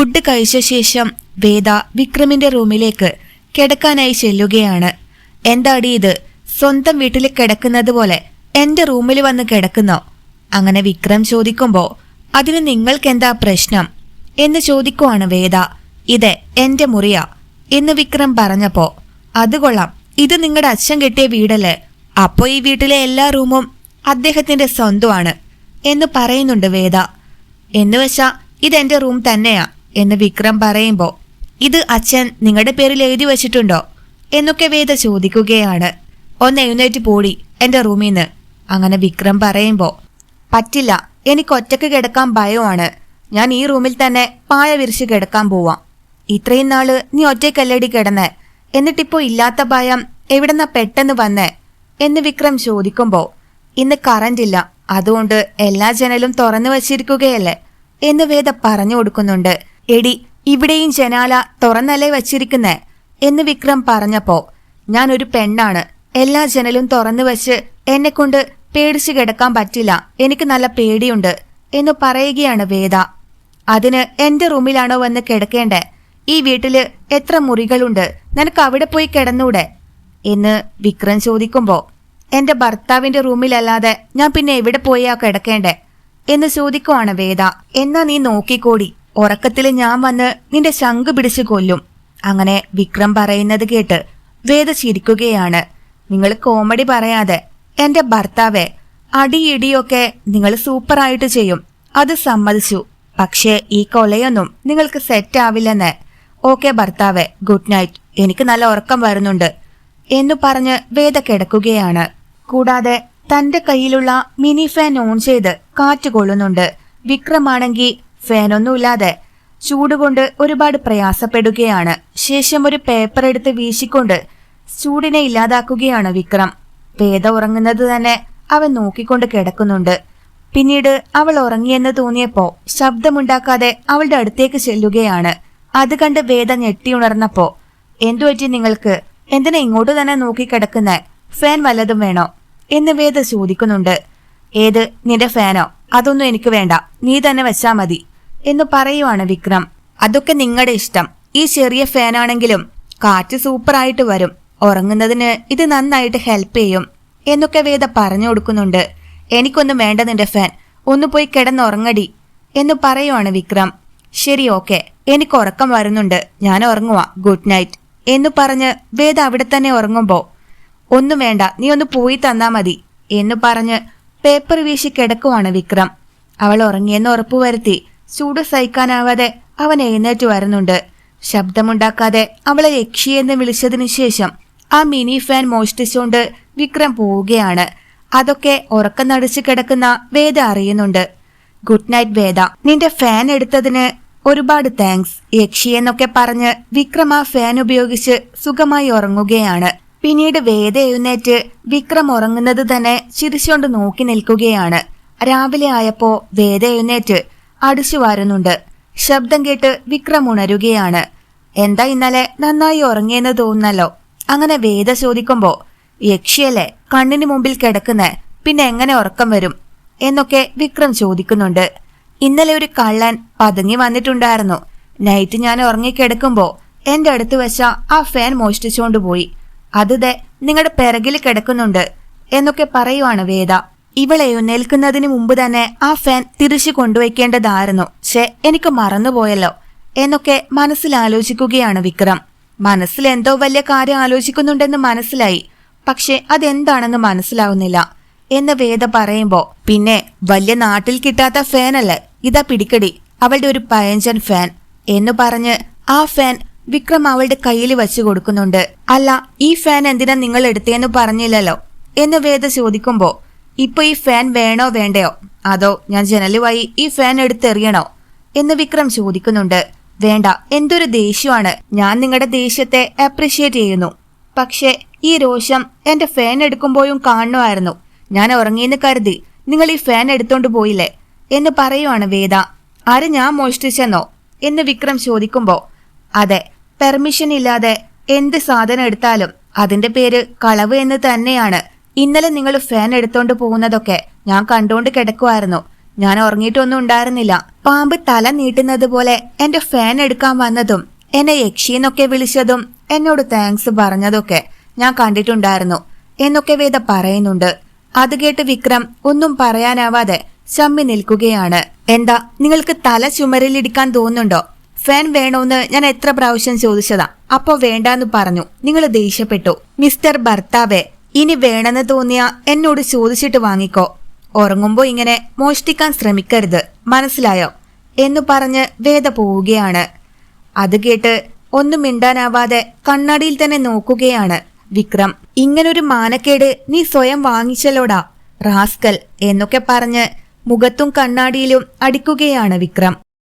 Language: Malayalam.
ഫുഡ് കഴിച്ച ശേഷം വേദ വിക്രമിന്റെ റൂമിലേക്ക് കിടക്കാനായി ചെല്ലുകയാണ്. എന്താടി ഇത്? സ്വന്തം വീട്ടിൽ കിടക്കുന്നത് പോലെ എന്റെ റൂമിൽ വന്ന് കിടക്കുന്നോ? അങ്ങനെ വിക്രം ചോദിക്കുമ്പോ അതിന് നിങ്ങൾക്ക് എന്താ പ്രശ്നം? എന്ന് ചോദിക്കുവാണ് വേദ. ഇത് എന്റെ മുറിയാ എന്ന് വിക്രം പറഞ്ഞപ്പോ അത് കൊള്ളാം. ഇത് നിങ്ങളുടെ അച്ഛൻ കെട്ടിയ വീടല്ലേ? അപ്പോ ഈ വീട്ടിലെ എല്ലാ റൂമും അദ്ദേഹത്തിന്റെ സ്വന്തമാണ് എന്ന് പറയുന്നുണ്ട് വേദ. എന്നുവെച്ചാ ഇതെന്റെ റൂം തന്നെയാ. എന്ന് വിക്രം പറയുമ്പോൾ ഇത് അച്ഛൻ നിങ്ങളുടെ പേരിൽ എഴുതി വച്ചിട്ടുണ്ടോ? എന്നൊക്കെ വേദ ചോദിക്കുകയാണ്. ഒന്ന് എഴുന്നേറ്റ് പോടി എന്റെ റൂമിന്ന്. അങ്ങനെ വിക്രം പറയുമ്പോൾ പറ്റില്ല എനിക്ക് ഒറ്റയ്ക്ക് കിടക്കാൻ ഭയമാണ്. ഞാൻ ഈ റൂമിൽ തന്നെ പായ വിരിച്ച് കിടക്കാൻ പോവാം. ഇത്രയും നാൾ നീ ഒറ്റക്കല്ലടി കിടന്നേ? എന്നിട്ടിപ്പോ ഇല്ലാത്ത ഭയം എവിടെന്നാ പെട്ടെന്ന് വന്നേ? എന്ന് വിക്രം ചോദിക്കുമ്പോൾ ഇന്ന് കറന്റ് ഇല്ല അതുകൊണ്ട് എല്ലാ ജനലും തുറന്നു വച്ചിരിക്കുകയല്ലേ? എന്ന് വേദ പറഞ്ഞു കൊടുക്കുന്നുണ്ട്. എടി ഇവിടെയും ജനാല തുറന്നല്ലേ വച്ചിരിക്കുന്നേ? എന്ന് വിക്രം പറഞ്ഞപ്പോ ഞാൻ ഒരു പെണ്ണാണ്. എല്ലാ ജനലും തുറന്നു വെച്ച് എന്നെ കൊണ്ട് പേടിച്ചു കിടക്കാൻ പറ്റില്ല. എനിക്ക് നല്ല പേടിയുണ്ട് എന്ന് പറയുകയാണ് വേദ. അതിന് എന്റെ റൂമിലാണോ വന്ന് കിടക്കേണ്ടേ? ഈ വീട്ടിൽ എത്ര മുറികളുണ്ട്? നിനക്ക് അവിടെ പോയി കിടന്നൂടെ? എന്ന് വിക്രം ചോദിക്കുമ്പോ എന്റെ ഭർത്താവിന്റെ റൂമിലല്ലാതെ ഞാൻ പിന്നെ എവിടെ പോയാ കിടക്കേണ്ടേ? എന്ന് ചോദിക്കുവാണ് വേദ. എന്നാ നീ നോക്കിക്കോടി. ഉറക്കത്തിൽ ഞാൻ വന്ന് നിന്റെ ശംഖ് പിടിച്ച് കൊല്ലും. അങ്ങനെ വിക്രം പറയുന്നത് കേട്ട് വേദ ചിരിക്കുകയാണ്. നിങ്ങൾ കോമഡി പറയാതെ എന്റെ ഭർത്താവെ അടിയിടിയൊക്കെ നിങ്ങൾ സൂപ്പറായിട്ട് ചെയ്യും. അത് സമ്മതിച്ചു. പക്ഷേ ഈ കൊലയൊന്നും നിങ്ങൾക്ക് സെറ്റ് ആവില്ലെന്ന്. ഓക്കെ ഭർത്താവെ ഗുഡ് നൈറ്റ് എനിക്ക് നല്ല ഉറക്കം വരുന്നുണ്ട് എന്നു പറഞ്ഞ് വേദ കിടക്കുകയാണ്. കൂടാതെ തന്റെ കയ്യിലുള്ള മിനി ഫാൻ ഓൺ ചെയ്ത് കാറ്റ് കൊള്ളുന്നുണ്ട്. വിക്രമാണെങ്കിൽ ഫാനൊന്നുമില്ലാതെ ചൂടുകൊണ്ട് ഒരുപാട് പ്രയാസപ്പെടുകയാണ്. ശേഷം ഒരു പേപ്പർ എടുത്ത് വീശിക്കൊണ്ട് ചൂടിനെ ഇല്ലാതാക്കുകയാണ് വിക്രം. വേദ ഉറങ്ങുന്നത് തന്നെ അവൻ നോക്കിക്കൊണ്ട് കിടക്കുന്നുണ്ട്. പിന്നീട് അവൾ ഉറങ്ങിയെന്ന് തോന്നിയപ്പോ ശബ്ദമുണ്ടാക്കാതെ അവളുടെ അടുത്തേക്ക് ചെല്ലുകയാണ്. അത് കണ്ട് വേദ ഞെട്ടിയുണർന്നപ്പോ എന്തു പറ്റി നിങ്ങൾക്ക്? എന്തിനാ ഇങ്ങോട്ട് തന്നെ നോക്കി കിടക്കുന്നേ? ഫാൻ വല്ലതും വേണോ? എന്ന് വേദ ചോദിക്കുന്നുണ്ട്. ഏത്? നിന്റെ ഫാനോ? അതൊന്നും എനിക്ക് വേണ്ട. നീ തന്നെ വെച്ചാ മതി. എന്ന് പറയുവാണ് വിക്രം. അതൊക്കെ നിങ്ങളുടെ ഇഷ്ടം. ഈ ചെറിയ ഫാനാണെങ്കിലും കാറ്റ് സൂപ്പറായിട്ട് വരും. ഉറങ്ങുന്നതിന് ഇത് നന്നായിട്ട് ഹെൽപ്പ് ചെയ്യും. എന്നൊക്കെ വേദ പറഞ്ഞു കൊടുക്കുന്നുണ്ട്. എനിക്കൊന്നും വേണ്ട നിന്റെ ഫാൻ. ഒന്ന് പോയി കിടന്നുറങ്ങടി എന്ന് പറയുവാണ് വിക്രം. ശരി ഓക്കെ. എനിക്ക് ഉറക്കം വരുന്നുണ്ട്. ഞാൻ ഉറങ്ങുവാ. ഗുഡ് നൈറ്റ് എന്ന് പറഞ്ഞ് വേദ അവിടെ തന്നെ ഉറങ്ങുമ്പോ ഒന്നും വേണ്ട. നീ ഒന്ന് പോയി തന്നാ മതി എന്ന് പറഞ്ഞ് പേപ്പർ വീശി കിടക്കുവാണ് വിക്രം. അവൾ ഉറങ്ങിയെന്ന് ഉറപ്പുവരുത്തി. ചൂട് സഹിക്കാനാവാതെ അവൻ എഴുന്നേറ്റ് വരുന്നുണ്ട്. ശബ്ദമുണ്ടാക്കാതെ അവളെ യക്ഷിയെന്ന് വിളിച്ചതിനു ശേഷം ആ മിനി ഫാൻ മോഷ്ടിച്ചുകൊണ്ട് വിക്രം പോവുകയാണ്. അതൊക്കെ ഉറക്കം നടിച്ചു കിടക്കുന്ന വേദ അറിയുന്നുണ്ട്. Good night Veda. നിന്റെ ഫാൻ എടുത്തതിന് ഒരുപാട് താങ്ക്സ് യക്ഷി എന്നൊക്കെ പറഞ്ഞ് വിക്രം ആ ഫാൻ ഉപയോഗിച്ച് സുഖമായി ഉറങ്ങുകയാണ്. പിന്നീട് വേദ എഴുന്നേറ്റ് വിക്രം ഉറങ്ങുന്നത് തന്നെ ചിരിച്ചുകൊണ്ട് നോക്കി നിൽക്കുകയാണ്. രാവിലെ ആയപ്പോ വേദ എഴുന്നേറ്റ് അടിച്ചു വാരുന്നുണ്ട് ശബ്ദം കേട്ട് വിക്രം ഉണരുകയാണ്. എന്താ ഇന്നലെ നന്നായി ഉറങ്ങിയെന്ന് തോന്നുന്നല്ലോ. അങ്ങനെ വേദ ചോദിക്കുമ്പോ യക്ഷിയല്ലേ കണ്ണിന് മുമ്പിൽ കിടക്കുന്ന പിന്നെ എങ്ങനെ ഉറക്കം വരും? എന്നൊക്കെ വിക്രം ചോദിക്കുന്നുണ്ട്. ഇന്നലെ ഒരു കള്ളൻ പതുങ്ങി വന്നിട്ടുണ്ടായിരുന്നു. നൈറ്റ് ഞാൻ ഉറങ്ങിക്കിടക്കുമ്പോ എന്റെ അടുത്ത് വെച്ച ആ ഫാൻ മോഷ്ടിച്ചുകൊണ്ട് പോയി. അത് ദേ നിങ്ങളുടെ പിറകിൽ കിടക്കുന്നുണ്ട് എന്നൊക്കെ പറയുവാണ് വേദ. ഇവൾ എഴുന്നേൽക്കുന്നതിന് മുമ്പ് തന്നെ ആ ഫാൻ തിരിച്ചു കൊണ്ടുവയ്ക്കേണ്ടതായിരുന്നു. ഷേ എനിക്ക് മറന്നുപോയല്ലോ. എന്നൊക്കെ മനസ്സിൽ ആലോചിക്കുകയാണ് വിക്രം. മനസ്സിൽ എന്തോ വലിയ കാര്യം ആലോചിക്കുന്നുണ്ടെന്ന് മനസ്സിലായി. പക്ഷെ അതെന്താണെന്ന് മനസ്സിലാവുന്നില്ല. എന്ന് വേദ പറയുമ്പോ പിന്നെ വലിയ നാട്ടിൽ കിട്ടാത്ത ഫാനല്ലേ ഇതാ പിടിക്കടി അവളുടെ ഒരു പയഞ്ചൻ ഫാൻ എന്ന് പറഞ്ഞ് ആ ഫാൻ വിക്രം അവളുടെ കയ്യിൽ വെച്ചു കൊടുക്കുന്നുണ്ട്. അല്ല ഈ ഫാൻ എന്തിനാ നിങ്ങൾ എടുത്തേന്ന് പറഞ്ഞില്ലല്ലോ? എന്ന് വേദ ചോദിക്കുമ്പോ ഇപ്പൊ ഈ ഫാൻ വേണോ വേണ്ടയോ? അതോ ഞാൻ ജനലുമായി ഈ ഫാൻ എടുത്തെറിയണോ? എന്ന് വിക്രം ചോദിക്കുന്നുണ്ട്. വേണ്ട എന്തൊരു ദേഷ്യമാണ്. ഞാൻ നിങ്ങളുടെ ദേഷ്യത്തെ അപ്രിഷ്യേറ്റ് ചെയ്യുന്നു. പക്ഷേ ഈ രോഷം എന്റെ ഫാൻ എടുക്കുമ്പോഴും കാണുമായിരുന്നു. ഞാൻ ഉറങ്ങിയെന്ന് കരുതി നിങ്ങൾ ഈ ഫാൻ എടുത്തോണ്ട് പോയില്ലേ? എന്ന് പറയുവാണ് വേദ. ആര് ഞാൻ മോഷ്ടിച്ചെന്നോ? എന്ന് വിക്രം ചോദിക്കുമ്പോ അതെ പെർമിഷൻ ഇല്ലാതെ എന്ത് സാധനം എടുത്താലും അതിന്റെ പേര് കളവ് എന്ന് തന്നെയാണ്. ഇന്നലെ നിങ്ങൾ ഫാൻ എടുത്തോണ്ട് പോകുന്നതൊക്കെ ഞാൻ കണ്ടുകൊണ്ട് കിടക്കുമായിരുന്നു ഞാൻ ഉറങ്ങിയിട്ടൊന്നും ഉണ്ടായിരുന്നില്ല. പാമ്പ് തല നീട്ടുന്നത് പോലെ എന്റെ ഫാൻ എടുക്കാൻ വന്നതും എന്നെ യക്ഷീന്നൊക്കെ വിളിച്ചതും എന്നോട് താങ്ക്സ് പറഞ്ഞതൊക്കെ ഞാൻ കണ്ടിട്ടുണ്ടായിരുന്നു എന്നൊക്കെ വേദ പറയുന്നുണ്ട്. അത് കേട്ട് വിക്രം ഒന്നും പറയാനാവാതെ ചമ്മി നിൽക്കുകയാണ്. എന്താ നിങ്ങൾക്ക് തല ചുമരിലിടിക്കാൻ തോന്നുന്നുണ്ടോ? ഫാൻ വേണോന്ന് ഞാൻ എത്ര പ്രാവശ്യം ചോദിച്ചതാ. അപ്പോ വേണ്ടാന്ന് പറഞ്ഞു. നിങ്ങൾ ദേഷ്യപ്പെട്ടു. മിസ്റ്റർ ഭർത്താവെ ഇനി വേണമെന്ന് തോന്നിയ എന്നോട് ചോദിച്ചിട്ട് വാങ്ങിക്കോ. ഉറങ്ങുമ്പോ ഇങ്ങനെ മോഷ്ടിക്കാൻ ശ്രമിക്കരുത് മനസ്സിലായോ? എന്ന് പറഞ്ഞ് വേദ പോവുകയാണ്. അത് കേട്ട് ഒന്നും മിണ്ടാനാവാതെ കണ്ണാടിയിൽ തന്നെ നോക്കുകയാണ് വിക്രം. ഇങ്ങനൊരു മാനക്കേട് നീ സ്വയം വാങ്ങിച്ചല്ലോടാ റാസ്കൽ എന്നൊക്കെ പറഞ്ഞ് മുഖത്തും കണ്ണാടിയിലും അടിക്കുകയാണ് വിക്രം.